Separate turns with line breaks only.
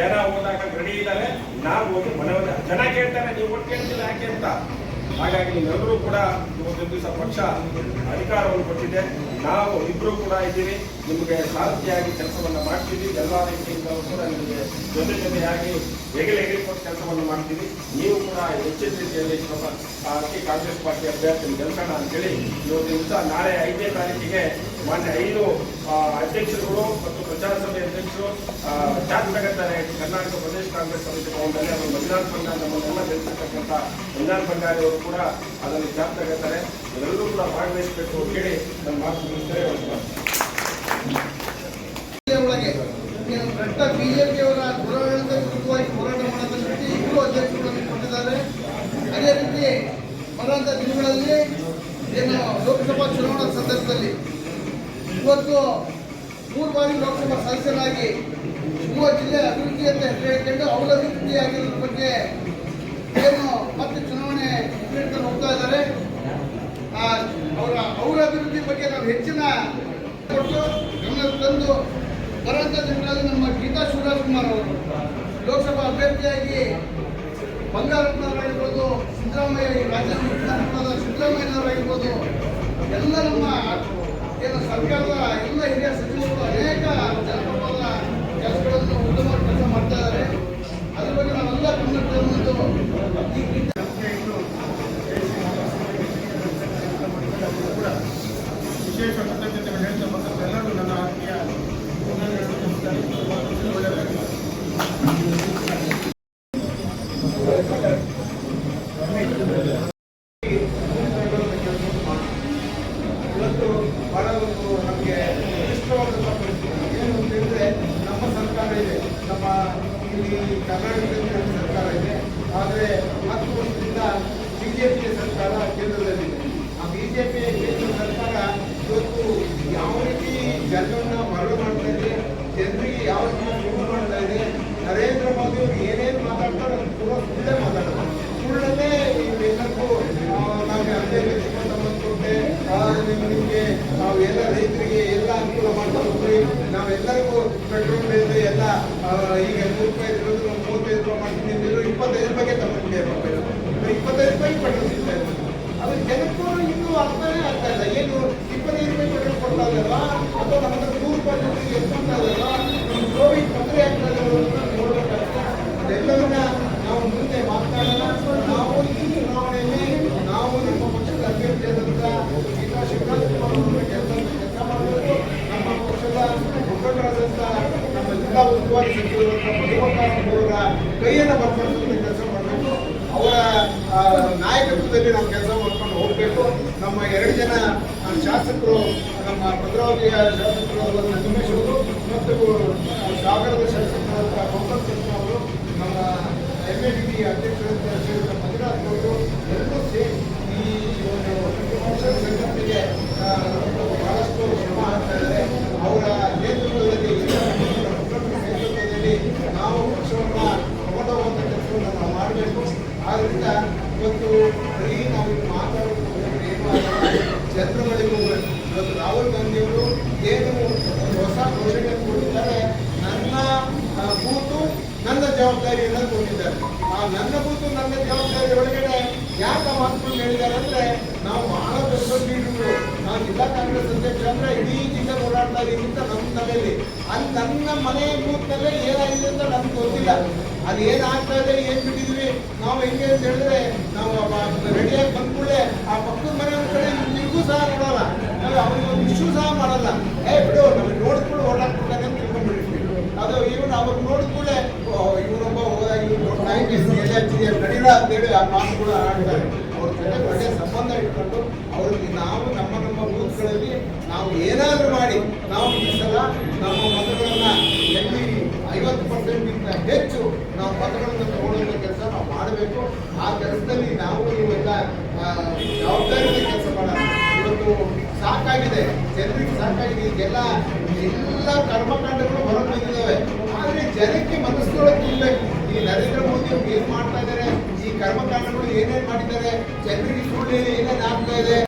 ಜನ ಹೋದಾಗ ರೆಡಿ ಇದ್ದಾರೆ. ನಾವು ಹೋಗಿ ಮನವಿ ಜನ ಕೇಳ್ತಾರೆ, ನೀವು ಒಟ್ಟು ಕೇಳ್ತಿಲ್ಲ ಯಾಕೆ ಅಂತ. ಹಾಗಾಗಿ ನೀವೆಲ್ಲರೂ ಕೂಡ ಇವತ್ತು ದಿವಸ ಪಕ್ಷ ಅಧಿಕಾರವನ್ನು ಕೊಟ್ಟಿದೆ. ನಾವು ಇಬ್ಬರು ಕೂಡ ಇದ್ದೀವಿ ನಿಮಗೆ ಸಾರಥಿಯಾಗಿ ಕೆಲಸವನ್ನು ಮಾಡ್ತೀವಿ. ಎಲ್ಲ ರೀತಿಯಿಂದ ಕೂಡ ನಿಮಗೆ ಜೊತೆ ಜೊತೆಯಾಗಿ ಹೆಗಲ ಕೊಟ್ಟು ಕೆಲಸವನ್ನು ಮಾಡ್ತೀವಿ. ನೀವು ಕೂಡ ಹೆಚ್ಚಿನ ರೀತಿಯಲ್ಲಿ ಅಕ್ಕಿ ಕಾಂಗ್ರೆಸ್ ಪಾರ್ಟಿ ಅಭ್ಯರ್ಥಿ ಗೆಲ್ಸೋಣ ಅಂತೇಳಿ ಇವತ್ತು ದಿವಸ ನಾಳೆ ಐದನೇ ತಾರೀಕಿಗೆ ಮಾನ್ಯ ಐದು ಅಧ್ಯಕ್ಷರುಗಳು ಮತ್ತು ಪ್ರಚಾರ ಸಭೆ ಅಧ್ಯಕ್ಷರು ತಗೋತಾರೆ ಕರ್ನಾಟಕ ಪ್ರದೇಶ ಕಾಂಗ್ರೆಸ್ ಸಮಿತಿ ಭವನದಲ್ಲಿ ಅವರು ಮಂಜುನಾಥ್ ಭಂಡಾರಿ ನಮ್ಮನ್ನೆಲ್ಲ ಬೆಳೆಸಿರ್ತಕ್ಕಂಥ ಮಂಜುನಾಥ್ ಭಂಡಾರಿ ಅವರು ಕೂಡ ಅದನ್ನು ಚಾರ್ಜ್ ಇವರೆಲ್ಲರೂ ಕೂಡ ಭಾಗವಹಿಸಬೇಕು ಅಂತ ಹೇಳಿ ನನ್ನ ಮಾತು ಮುಗಿಸ್ತಾರೆ
ಒಳಗೆ ಬಿಜೆಪಿಯವರ ದುರಾಡಳಿತ ವಿರುದ್ಧವಾಗಿ ಹೋರಾಟ ಮಾಡೋದಕ್ಕೆ ಇಬ್ಬರು ಅಧ್ಯಕ್ಷಗಳನ್ನು ಕೊಟ್ಟಿದ್ದಾರೆ. ಅದೇ ರೀತಿ ಬರುವಂಥ ದಿನಗಳಲ್ಲಿ ಏನು ಲೋಕಸಭಾ ಚುನಾವಣಾ ಸಂದರ್ಭದಲ್ಲಿ ಇವತ್ತು ಮೂರು ಬಾರಿ ಲೋಕಸಭಾ ಸದಸ್ಯರಾಗಿ ಶಿವ ಜಿಲ್ಲೆ ಅಭಿವೃದ್ಧಿ ಅಂತ ಹೇಳಿಕೊಂಡು ಅವರ ಅಭಿವೃದ್ಧಿ ಆಗಿರೋದ್ರ ಬಗ್ಗೆ ಏನು ಮತ್ತೆ ಚುನಾವಣೆ ಹೋಗ್ತಾ ಇದ್ದಾರೆ. ಅವರ ಅವರ ಅಭಿವೃದ್ಧಿ ಬಗ್ಗೆ ನಾವು ಹೆಚ್ಚಿನ ಕೊಟ್ಟು ಗಮನಕ್ಕೆ ತಂದು ಬರೋಂಥ ದಿನಗಳಲ್ಲಿ ನಮ್ಮ ಗೀತಾ ಶಿವರಾಜ್ ಕುಮಾರ್ ಅವರು ಲೋಕಸಭಾ ಅಭ್ಯರ್ಥಿಯಾಗಿ ಬಂಗಾರಪ್ಪನವರಾಗಿರ್ಬೋದು, ಸಿದ್ದರಾಮಯ್ಯ ಈ ರಾಜ್ಯದ ಮುಖ್ಯಮಂತ್ರಿಗಳಾದ ಸಿದ್ದರಾಮಯ್ಯನವರಾಗಿರ್ಬೋದು, ಎಲ್ಲ ನಮ್ಮ ಏನು ಸರ್ಕಾರದ ಎಲ್ಲ ಹಿರಿಯ ಸಚಿವರು ಅನೇಕ ಜನಪರವಾದ ಕೆಲಸಗಳನ್ನು ಉತ್ತಮ ಕೆಲಸ ಮಾಡ್ತಾ ಇದ್ದಾರೆ. ಅದ್ರ ಬಗ್ಗೆ ನಾವೆಲ್ಲ ಗಮನಕ್ಕೆ ತಂದು ಈ ಗೀತಾ
ವಿಶೇಷ ಕೃತಜ್ಞತೆಗಳು ಹೇಳ್ತಾ ಬಂದಂತ ಎಲ್ಲರೂ ನನ್ನ ಆತ್ಮೀಯ ಒಳ್ಳೆಯದಾಗಲಿ
ಒಂದು ನಮಗೆ ಇಷ್ಟವಾದಂಥ ಪರಿಸ್ಥಿತಿ ಏನು ಹೇಳಿದ್ರೆ ನಮ್ಮ ಸರ್ಕಾರ ಇದೆ. ನಮ್ಮ ಇಲ್ಲಿ ಕರ್ನಾಟಕದಲ್ಲಿ ಸರ್ಕಾರ ಇದೆ. ಆದರೆ ಹತ್ತು ವರ್ಷದಿಂದ ಬಿಜೆಪಿ ಸರ್ಕಾರ ಕೇಂದ್ರದಲ್ಲಿದೆ ಹೋಗ್ರಿ ನಾವೆಲ್ಲರಿಗೂ ಪೆಟ್ರೋಲ್ ಬೇಕು ಎಲ್ಲ ಈಗ ನೂರು ರೂಪಾಯಿ ಇರೋದು ಮೂವತ್ತೈದು ರೂಪಾಯಿ ಮಾಡ್ತೀನಿ ಅಂದಿದ್ರು ಇಪ್ಪತ್ತೈದು ರೂಪಾಯಿಗೆ ತಗೊಂಡಿದೆ ಇಪ್ಪತ್ತೈದು ರೂಪಾಯಿ ಪೆಟ್ರೋಲ್ ಸಿಗ್ತಾ ಇದೆ ಅದು ಜನಕ್ಕೂ ಇನ್ನೂ ಅರ್ಥನೇ ಆಗ್ತಾ ಇಲ್ಲ. ಏನು ಇಪ್ಪತ್ತೈದು ರೂಪಾಯಿ ಪೆಟ್ರೋಲ್ ಕೊಡ್ತಾ ಇದ್ದಾರಾ ಅಥವಾ ನಮ್ಮ ಹತ್ರ ನೂರು ರೂಪಾಯಿ ದುಡ್ಡಿಗೆ ಎತ್ಕೊಳ್ತಾ ಇದ್ದಾರಾ ನಮ್ಮ ಕೋವಿಡ್ ತೊಂದರೆ ಆಗ್ತಾ ಇದ್ದಾರೋ ಅಂತ ನೋಡ್ಬೇಕಾಗುತ್ತೆ ಅದೆಲ್ಲವನ್ನ ನಾವು ಮುಂದೆ ಮಾತನಾಡೋಣ ನಾವು ಈ ಚುನಾವಣೆಯಲ್ಲಿ ನಾವು ನಮ್ಮ ಪಕ್ಷದ ಅಭ್ಯರ್ಥಿಯಾದಂಥ ಗೀತಾ ಶಿವರಾಜ್ ಕುಮಾರ್ ಅವರ ಕೆಲಸ ಕೆಲಸ ಮಾಡಬೇಕು ನಮ್ಮ ಪಕ್ಷದ ಮುಖಂಡರಾದಂಥ ನಮ್ಮ ಜಿಲ್ಲಾ ಉಸ್ತುವಾರಿ ಮಧುಮಕಾಂತ್ ಅವರ ಕೈಯನ್ನು ಬಲಪಡಿಸುವಂಥ ಕೆಲಸ ಮಾಡಬೇಕು ಅವರ ನಾಯಕತ್ವದಲ್ಲಿ ನಾವು ಕೆಲಸ ಮಾಡ್ಕೊಂಡು ಹೋಗಬೇಕು ನಮ್ಮ ಎರಡು ಜನ ಶಾಸಕರು ನಮ್ಮ ಭದ್ರಾವತಿಯ ಶಾಸಕರು ನಂಜುಮೇಶ್ ಅವರು ಮತ್ತು ಸಾಗರದ ಶಾಸಕರಾದ ಗೌತಮ್ ಕೃಷ್ಣ ಅವರು ನಮ್ಮ ಎಂ ಎ ಡಿ ಅಧ್ಯಕ್ಷರಾದ ಶ್ರೀಯುತ ಮಂಜುನಾಥ್ ಅವರು ಎಲ್ಲರೂ ಸೇರಿ ಈ ಒಂದು ಪಕ್ಷದ ಸಂಘಟನೆಗೆ ಆ, ಬಹಳಷ್ಟು ಶ್ರಮ ಹಾಕ್ತಾ ಇದ್ದಾರೆ ಅವರ ನೇತೃತ್ವದಲ್ಲಿ ಎಲ್ಲ ಪಕ್ಷದ ಮುಖಂಡರ ನೇತೃತ್ವದಲ್ಲಿ ನಾವು ಪಕ್ಷವನ್ನು ತಗೊಂಡು ಹೋಗುವಂಥ ಕೆಲಸವನ್ನು ನಾವು ಮಾಡಬೇಕು ಆದ್ದರಿಂದ ಇವತ್ತು ಬರೀ ನಾವು ಇಲ್ಲಿ ಮಾತಾಡೋದು ಏನು ಆಗಲ್ಲ. ಜನರ ಬಳಿಗೆ ಹೋಗ್ಬೇಕು ಇವತ್ತು ರಾಹುಲ್ ಗಾಂಧಿಯವರು ಏನು ಒಂದು ಹೊಸ ಘೋಷಣೆ ಕೊಟ್ಟಿದ್ದಾರೆ ನನ್ನ ಆ, ಬೂತು ನನ್ನ ಜವಾಬ್ದಾರಿಯನ್ನು ಕೊಟ್ಟಿದ್ದಾರೆ ಆ ನನ್ನ ಕೂತು ನನ್ನ ಜವಾಬ್ದಾರಿ ಒಳಗಡೆ ಯಾಕೆ ಮಾತುಗಳು ಹೇಳಿದ್ದಾರೆ ಅಂದ್ರೆ, ನಾವು ಬಹಳ ದೊಡ್ಡ ಲೀಡರ್ಗಳು ನಾವು ಜಿಲ್ಲಾ ಕಾಂಗ್ರೆಸ್ ಅಧ್ಯಕ್ಷ ಅಂದ್ರೆ ಇಡೀ ಜಿಲ್ಲೆ ಓಡಾಡ್ತಾ ಇದೀವಿ ಅಂತ ನಮ್ಮ ತಲೆಯಲ್ಲಿ. ಅಲ್ಲಿ ನನ್ನ ಮನೆ ಮೂತಲ್ಲೇ ಏನಾಗಿದೆ ಅಂತ ನಮ್ಗೆ ಗೊತ್ತಿಲ್ಲ. ಅದು ಏನಾಗ್ತಾ ಇದೆ, ಏನ್ ಬಿಟ್ಟಿದ್ವಿ, ನಾವು ಹೆಂಗೆ ಅಂತ ಹೇಳಿದ್ರೆ, ನಾವು ರೆಡಿಯಾಗಿ ಬಂದ್ಕೊಳ್ಳೆ ಆ ಪಕ್ಕದ ಮನೆ ಕಡೆ ನಿಮಗೂ ಸಹ ನೋಡಲ್ಲ. ನಾವು ಅವ್ರಿಗೆ ಒಂದು ಇಶ್ಯೂ ಸಹ ಮಾಡಲ್ಲ. ಏ ಬಿಡು, ನಮಗೆ ನೋಡ್ಕೊಂಡು ಓಡಾಡ್ಬಿಡ್ತಾನೆ ಹಚ್ಚಿದೆ ನಡೀಲ ಅಂತೇಳಿ ಆ ಮಾತುಗಳು ಆಡ್ತಾರೆ ಅವ್ರ ಜೊತೆ ಒಳ್ಳೆ ಸಂಬಂಧ ಇಟ್ಕೊಂಡು ಅವ್ರಿಗೆ ನಾವು ನಮ್ಮ ನಮ್ಮ ಬೂತ್ಗಳಲ್ಲಿ ನಾವು ಏನಾದರೂ ಮಾಡಿ ನಾವು ಈ ಸಲ ನಮ್ಮ ಮತಗಳನ್ನು ಎಲ್ಲಿ ಐವತ್ತು ಪರ್ಸೆಂಟ್ಗಿಂತ ಹೆಚ್ಚು ನಾವು ಮತಗಳನ್ನು ತಗೊಳ್ಳುವಂಥ ಕೆಲಸ ನಾವು ಮಾಡಬೇಕು. ಆ ಕೆಲಸದಲ್ಲಿ ನಾವು ಇವೆಲ್ಲ ಆ, ಜವಾಬ್ದಾರಿಯಿಂದ ಕೆಲಸ ಮಾಡೋಣ. ಇವತ್ತು ಸಾಕಾಗಿದೆ ಜನರಿಗೆ ಸಾಕಾಗಿದೆ. ಈಗೆಲ್ಲ ಎಲ್ಲ ಕರ್ಮಕಾಂಡಗಳು ಹೊರಗೆ ಬಂದಿದ್ದಾವೆ. ಆದರೆ ಜನಕ್ಕೆ ಮನಸ್ಸೊಳಗೆ ಇರಬೇಕು ಈ ನರೇಂದ್ರ ಮೋದಿ ಅವ್ರು ಏನು ಮಾಡ್ತಾ ಇದ್ದಾರೆ ಈ ಕರ್ಮಕಾಂಡಗಳು ಏನೇನ್ ಮಾಡಿದ್ದಾರೆ? ಜನರಿಗೆ ಸುಳ್ಳು ಏನೇನ್ ಆಗ್ತಾ ಇದೆ?